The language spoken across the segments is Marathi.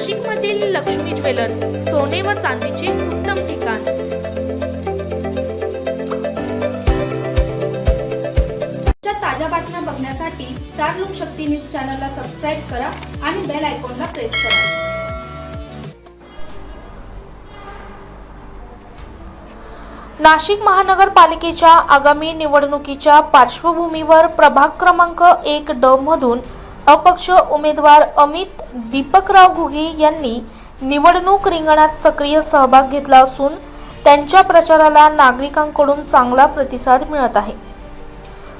नाशिकमधील लक्ष्मी ज्वेलर्स सोने व चांदीचे उत्तम ठिकाण. ताज्या बातम्या बघण्यासाठी स्टार लोक शक्ती न्यूज चॅनलला सबस्क्राईब करा आणि बेल आयकॉनला प्रेस करा. नाशिक महानगरपालिकेच्या आगामी निवडणुकीच्या पार्श्वभूमीवर प्रभाग क्रमांक एक ड मधून अपक्ष उमेदवार अमित दीपकराव घुगे यांनी निवडणूक रिंगणात सक्रिय सहभाग घेतला असून त्यांच्या प्रचाराला नागरिकांकडून चांगला प्रतिसाद मिळत आहे.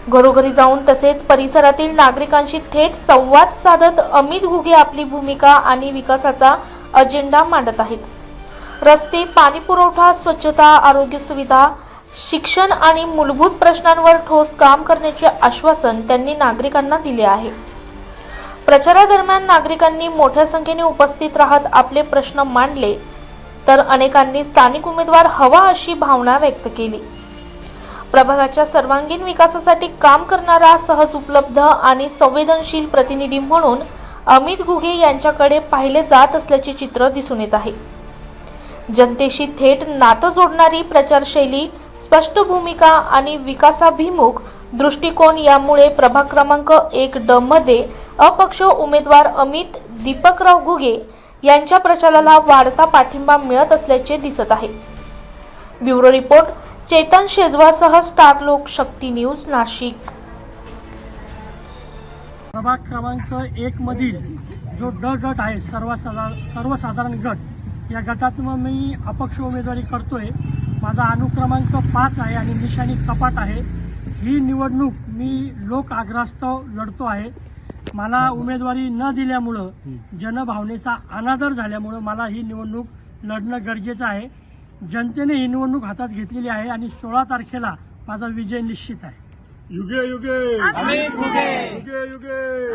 घरोघरी जाऊन तसेच परिसरातील नागरिकांशी थेट संवाद साधत अमित घुगे आपली भूमिका आणि विकासाचा अजेंडा मांडत आहेत. रस्ते पाणीपुरवठा स्वच्छता आरोग्य सुविधा शिक्षण आणि मूलभूत प्रश्नांवर ठोस काम करण्याचे आश्वासन त्यांनी नागरिकांना दिले आहे. प्रचारादरम्यान नागरिकांनी मोठ्या संख्येने उपस्थित राहत आपले प्रश्न मांडले तर अनेकांनी स्थानिक उमेदवार हवा अशी भावना व्यक्त केली. प्रभागाच्या सर्वांगीण विकासासाठी काम करणारा सहज उपलब्ध आणि संवेदनशील प्रतिनिधी म्हणून अमित घुगे यांच्याकडे पाहिले जात असल्याचे चित्र दिसून येत आहे. जनतेशी थेट नातं जोडणारी प्रचारशैली स्पष्ट भूमिका आणि विकासाभिमुख दृष्टिकोन यामुळे प्रभाग क्रमांक एक ड मध्ये अपक्ष उमेदवार अमित दीपकराव घुगे यांच्या प्रचाराला वाढता पाठिंबा मिळत असल्याचे दिसत आहे. ब्युरो रिपोर्ट चेतन शेजवासह स्टार लोक शक्ती न्यूज नाशिक. प्रभाग क्रमांक एक मधील जो ड गट आहे सर्वसाधारण सर्वसाधारण गट या गटात मग मी अपक्ष उमेदवारी करतोय. माझा अनुक्रमांक पाच आहे आणि निशाणी कपाट आहे. ही निवडणूक मी लोक आग्रहास्तव लढतो आहे. मला उमेदवारी न दिल्यामुळं जनभावनेचा अनादर झाल्यामुळं मला ही निवडणूक लढणं गरजेचं आहे. जनतेने ही निवडणूक हातात घेतलेली आहे आणि सोळा तारखेला माझा विजय निश्चित आहे. युगे युगे. युगे युगे.